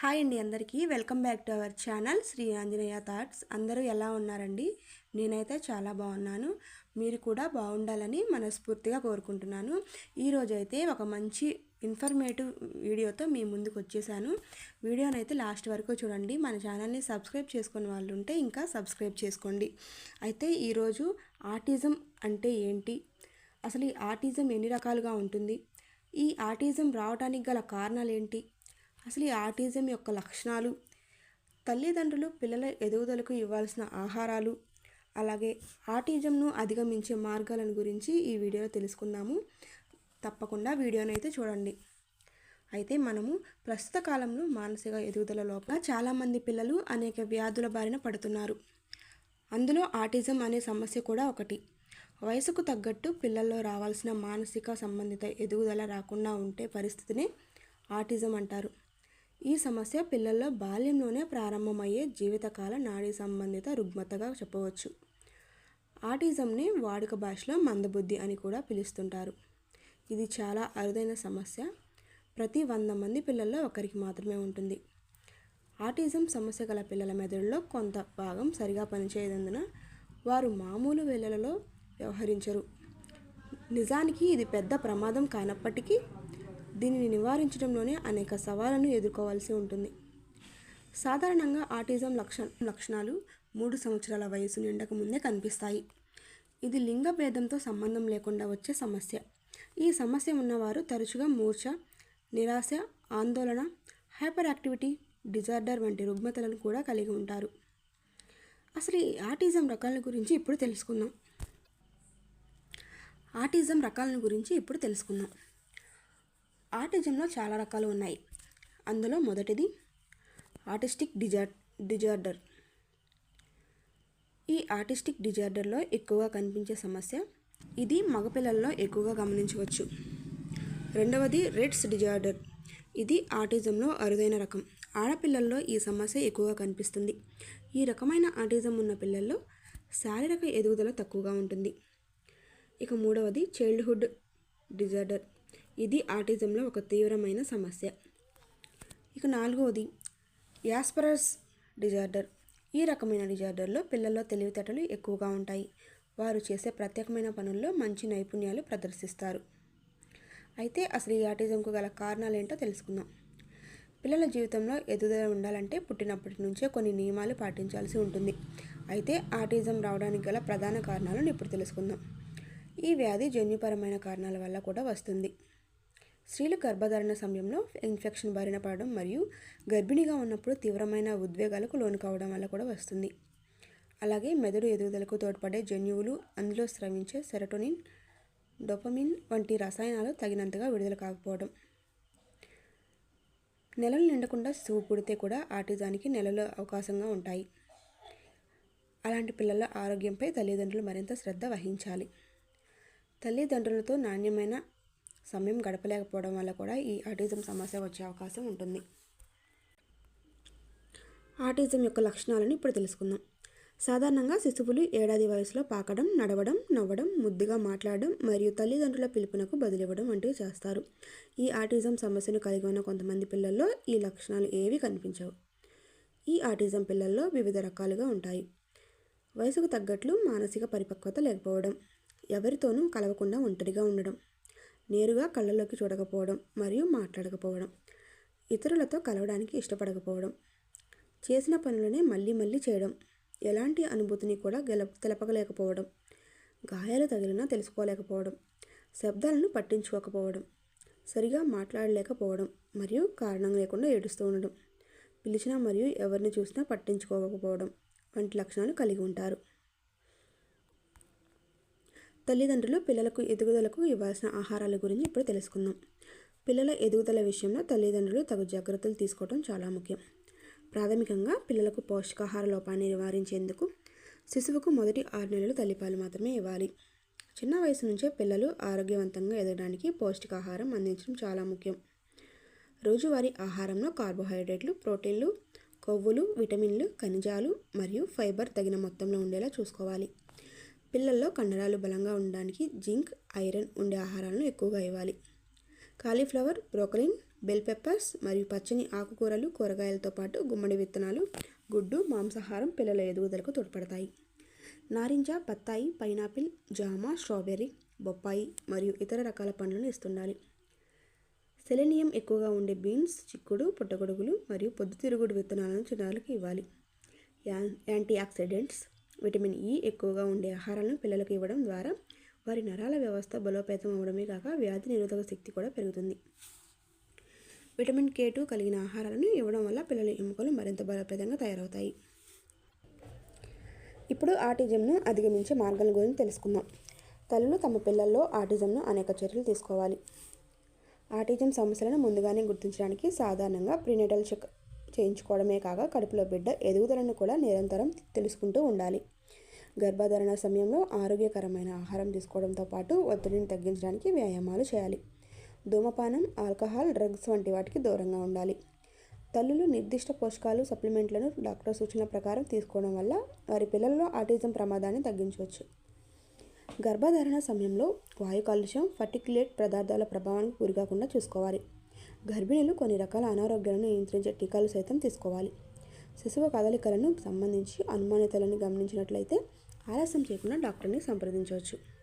Hi అండి అందరికీ. Welcome back to our channel Sri Anjaneya thoughts. అందరూ ఎలా ఉన్నారండి? నేనైతే చాలా బాగున్నాను. మీరు కూడా బాగుండాలని మనస్ఫూర్తిగా కోరుకుంటున్నాను. ఈరోజు అయితే ఒక మంచి ఇన్ఫర్మేటివ్ వీడియోతో మీ ముందుకు వచ్చేసాను. వీడియోని అయితే లాస్ట్ వరకు చూడండి. మన ఛానల్ని సబ్స్క్రైబ్ చేసుకున్న వాళ్ళు ఉంటే ఇంకా సబ్స్క్రైబ్ చేసుకోండి. అయితే ఈరోజు ఆటిజం అంటే ఏంటి? అసలు ఈ ఆటిజం ఎన్ని రకాలుగా ఉంటుంది? ఈ ఆటిజం రావడానికి గల కారణాలు ఏంటి అసలు ఈ ఆటిజం యొక్క లక్షణాలు? తల్లిదండ్రులు పిల్లల ఎదుగుదలకు ఇవ్వాల్సిన ఆహారాలు అలాగే ఆటిజంను అధిగమించే మార్గాలను గురించి ఈ వీడియోలో తెలుసుకుందాము. తప్పకుండా వీడియోని అయితే చూడండి. అయితే మనము ప్రస్తుత కాలంలో మానసిక ఎదుగుదల లోపల చాలామంది పిల్లలు అనేక వ్యాధుల బారిన పడుతున్నారు. అందులో ఆటిజం అనే సమస్య కూడా ఒకటి. వయసుకు తగ్గట్టు పిల్లల్లో రావాల్సిన మానసిక సంబంధిత ఎదుగుదల రాకుండా ఉంటే పరిస్థితిని ఆటిజం అంటారు. ఈ సమస్య పిల్లల్లో బాల్యంలోనే ప్రారంభమయ్యే జీవితకాల నాడీ సంబంధిత రుగ్మతగా చెప్పవచ్చు. ఆటిజంని వాడుక భాషలో మందబుద్ధి అని కూడా పిలుస్తుంటారు. ఇది చాలా అరుదైన సమస్య. ప్రతి వంద మంది పిల్లల్లో ఒకరికి మాత్రమే ఉంటుంది. ఆటిజం సమస్య గల పిల్లల మెదడులో కొంత భాగం సరిగా పనిచేయనందున వారు మామూలు వేళలలో వ్యవహరించరు. నిజానికి ఇది పెద్ద ప్రమాదం కానప్పటికీ దీనిని నివారించడంలోనే అనేక సవాళ్ళను ఎదుర్కోవాల్సి ఉంటుంది. సాధారణంగా ఆటిజం లక్ష లక్షణాలు మూడు సంవత్సరాల వయసు నిండక ముందే కనిపిస్తాయి. ఇది లింగ భేదంతో సంబంధం లేకుండా వచ్చే సమస్య. ఈ సమస్య ఉన్నవారు తరచుగా మూర్ఛ నిరాశ ఆందోళన హైపర్ యాక్టివిటీ డిజార్డర్ వంటి రుగ్మతలను కూడా కలిగి ఉంటారు. అసలు ఈ ఆటిజం రకాల గురించి ఇప్పుడు తెలుసుకుందాం. ఆటిజం రకాలను గురించి ఇప్పుడు తెలుసుకుందాం. ఆటిజంలో చాలా రకాలు ఉన్నాయి. అందులో మొదటిది ఆటిస్టిక్ డిజార్ డిజార్డర్. ఈ ఆటిస్టిక్ డిజార్డర్లో ఎక్కువగా కనిపించే సమస్య ఇది మగపిల్లల్లో ఎక్కువగా గమనించవచ్చు. రెండవది రెడ్స్ డిజార్డర్. ఇది ఆటిజంలో అరుదైన రకం. ఆడపిల్లల్లో ఈ సమస్య ఎక్కువగా కనిపిస్తుంది. ఈ రకమైన ఆటిజం ఉన్న పిల్లల్లో శారీరక ఎదుగుదల తక్కువగా ఉంటుంది. ఇక మూడవది చైల్డ్హుడ్ డిజార్డర్. ఇది ఆటిజంలో ఒక తీవ్రమైన సమస్య. ఇక నాలుగవది యాస్పరస్ డిజార్డర్. ఈ రకమైన డిజార్డర్లో పిల్లల్లో తెలివితేటలు ఎక్కువగా ఉంటాయి. వారు చేసే ప్రత్యేకమైన పనుల్లో మంచి నైపుణ్యాలు ప్రదర్శిస్తారు. అయితే అసలు ఈ ఆటిజంకు గల కారణాలు ఏంటో తెలుసుకుందాం. పిల్లల జీవితంలో ఎదుగుదల ఉండాలంటే పుట్టినప్పటి నుంచే కొన్ని నియమాలు పాటించాల్సి ఉంటుంది. అయితే ఆటిజం రావడానికి గల ప్రధాన కారణాలను ఇప్పుడు తెలుసుకుందాం. ఈ వ్యాధి జన్యుపరమైన కారణాల వల్ల కూడా వస్తుంది. స్త్రీలు గర్భధారణ సమయంలో ఇన్ఫెక్షన్ బారిన పడడం మరియు గర్భిణిగా ఉన్నప్పుడు తీవ్రమైన ఉద్వేగాలకు లోను కావడం వల్ల కూడా వస్తుంది. అలాగే మెదడు ఎదుగుదలకు తోడ్పడే జన్యువులు అందులో స్రవించే సెరటోనిన్ డొపమిన్ వంటి రసాయనాలు తగినంతగా విడుదల కాకపోవడం. నెలలు నిండకుండా శిశువు పుడితే కూడా ఆటిజానికి నెలలు అవకాశంగా ఉంటాయి. అలాంటి పిల్లల ఆరోగ్యంపై తల్లిదండ్రులు మరింత శ్రద్ధ వహించాలి. తల్లిదండ్రులతో నాణ్యమైన సమయం గడపలేకపోవడం వల్ల కూడా ఈ ఆటిజం సమస్య వచ్చే అవకాశం ఉంటుంది. ఆటిజం యొక్క లక్షణాలను ఇప్పుడు తెలుసుకుందాం. సాధారణంగా శిశువులు ఏడాది వయసులో పాకడం నడవడం నవ్వడం ముద్దుగా మాట్లాడడం మరియు తల్లిదండ్రుల పిలుపునకు బదిలివ్వడం వంటివి చేస్తారు. ఈ ఆటిజం సమస్యను కలిగి ఉన్న కొంతమంది పిల్లల్లో ఈ లక్షణాలు ఏవి కనిపించవు. ఈ ఆటిజం పిల్లల్లో వివిధ రకాలుగా ఉంటాయి. వయసుకు తగ్గట్లు మానసిక పరిపక్వత లేకపోవడం ఎవరితోనూ కలవకుండా ఒంటరిగా ఉండడం నేరుగా కళ్ళలోకి చూడకపోవడం మరియు మాట్లాడకపోవడం ఇతరులతో కలవడానికి ఇష్టపడకపోవడం చేసిన పనులనే మళ్ళీ మళ్ళీ చేయడం ఎలాంటి అనుభూతిని కూడా గెల తెలపగలేకపోవడం గాయాలు తగిలినా తెలుసుకోలేకపోవడం శబ్దాలను పట్టించుకోకపోవడం సరిగా మాట్లాడలేకపోవడం మరియు కారణం లేకుండా ఏడుస్తూ ఉండడం పిలిచినా మరియు ఎవరిని చూసినా పట్టించుకోకపోవడం వంటి లక్షణాలు కలిగి ఉంటారు. తల్లిదండ్రులు పిల్లలకు ఎదుగుదలకు ఇవ్వాల్సిన ఆహారాల గురించి ఇప్పుడు తెలుసుకుందాం. పిల్లల ఎదుగుదల విషయంలో తల్లిదండ్రులు తగు జాగ్రత్తలు తీసుకోవడం చాలా ముఖ్యం. ప్రాథమికంగా పిల్లలకు పౌష్టికాహార లోపాన్ని నివారించేందుకు శిశువుకు మొదటి ఆరు నెలలు తల్లిపాలు మాత్రమే ఇవ్వాలి. చిన్న వయసు నుంచే పిల్లలు ఆరోగ్యవంతంగా ఎదగడానికి పౌష్టికాహారం అందించడం చాలా ముఖ్యం. రోజువారీ ఆహారంలో కార్బోహైడ్రేట్లు ప్రోటీన్లు కొవ్వులు విటమిన్లు ఖనిజాలు మరియు ఫైబర్ తగిన మొత్తంలో ఉండేలా చూసుకోవాలి. పిల్లల్లో కండరాలు బలంగా ఉండడానికి జింక్ ఐరన్ ఉండే ఆహారాలను ఎక్కువగా ఇవ్వాలి. కాలీఫ్లవర్ బ్రోకలిన్ బెల్ పెప్పర్స్ మరియు పచ్చని ఆకుకూరలు కూరగాయలతో పాటు గుమ్మడి విత్తనాలు గుడ్డు మాంసాహారం పిల్లల ఎదుగుదలకు తోడ్పడతాయి. నారింజ బత్తాయి పైనాపిల్ జామ స్ట్రాబెర్రీ బొప్పాయి మరియు ఇతర రకాల పండ్లను ఇస్తుండాలి. సెలెనియం ఎక్కువగా ఉండే బీన్స్ చిక్కుడు పుట్టగొడుగులు మరియు పొద్దుతిరుగుడు విత్తనాలను చిన్నారులకు ఇవ్వాలి. యాంటీ ఆక్సిడెంట్స్ విటమిన్ ఈ ఎక్కువగా ఉండే ఆహారాలను పిల్లలకు ఇవ్వడం ద్వారా వారి నరాల వ్యవస్థ బలోపేతం అవడమే కాక వ్యాధి నిరోధక శక్తి కూడా పెరుగుతుంది. విటమిన్ కే టూ కలిగిన ఆహారాలను ఇవ్వడం వల్ల పిల్లల ఎముకలు మరింత బలోపేతంగా తయారవుతాయి. ఇప్పుడు ఆటిజంను అధిగమించే మార్గాల గురించి తెలుసుకుందాం. తల్లులు తమ పిల్లల్లో ఆటిజంను అనేక చర్యలు తీసుకోవాలి. ఆటిజం సమస్యలను ముందుగానే గుర్తించడానికి సాధారణంగా ప్రీనేటల్ చెక్ చేయించుకోవడమే కాక కడుపులో బిడ్డ ఎదుగుదలను కూడా నిరంతరం తెలుసుకుంటూ ఉండాలి. గర్భధారణ సమయంలో ఆరోగ్యకరమైన ఆహారం తీసుకోవడంతో పాటు ఒత్తిడిని తగ్గించడానికి వ్యాయామాలు చేయాలి. ధూమపానం ఆల్కహాల్ డ్రగ్స్ వంటి వాటికి దూరంగా ఉండాలి. తల్లులు నిర్దిష్ట పోషకాలు సప్లిమెంట్లను డాక్టర్ సూచనల ప్రకారం తీసుకోవడం వల్ల వారి పిల్లల్లో ఆటిజం ప్రమాదాన్ని తగ్గించవచ్చు. గర్భధారణ సమయంలో వాయు కాలుష్యం ఫర్టిక్యులేట్ పదార్థాల ప్రభావానికి గురికాకుండా చూసుకోవాలి. గర్భిణీలు కొన్ని రకాల అనారోగ్యాలను నియంత్రించే టీకాలు సైతం తీసుకోవాలి. శిశువు కదలికలను సంబంధించి అనుమానితలను గమనించినట్లయితే ఆలస్యం చేయకుండా డాక్టర్ని సంప్రదించవచ్చు.